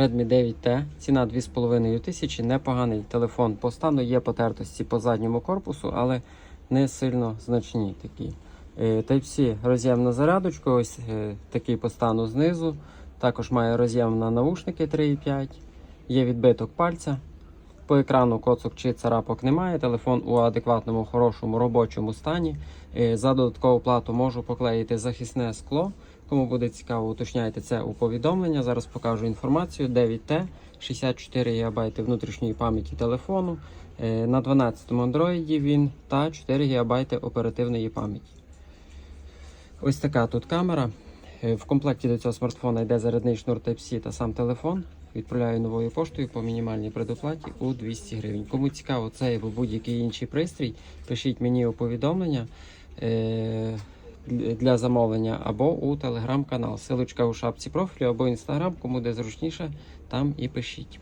Redmi 9T, ціна 2,5 тисячі, непоганий телефон. По стану є потертості по задньому корпусу, але не сильно значні такі. Е, Type-C роз'єм на зарядочку, ось е, такий по стану знизу. Також має роз'єм на наушники 3,5, є відбиток пальця. По екрану коцок чи царапок немає. Телефон у адекватному, хорошому робочому стані. Е, За додаткову плату можу поклеїти захисне скло. Кому буде цікаво, уточняйте це у повідомлення. Зараз покажу інформацію. 9T, 64 ГБ внутрішньої пам'яті телефону. Е, На 12-му Android він та 4 ГБ оперативної пам'яті. Ось така тут камера. Е, В комплекті до цього смартфона йде зарядний шнур Type-C та сам телефон. Відправляю новою поштою по мінімальній предоплаті у 200 гривень. Кому цікаво цей або будь-який інший пристрій, пишіть мені у повідомлення е, для замовлення або у телеграм-канал. Силочка у шапці профілю або інстаграм, кому де зручніше, там і пишіть.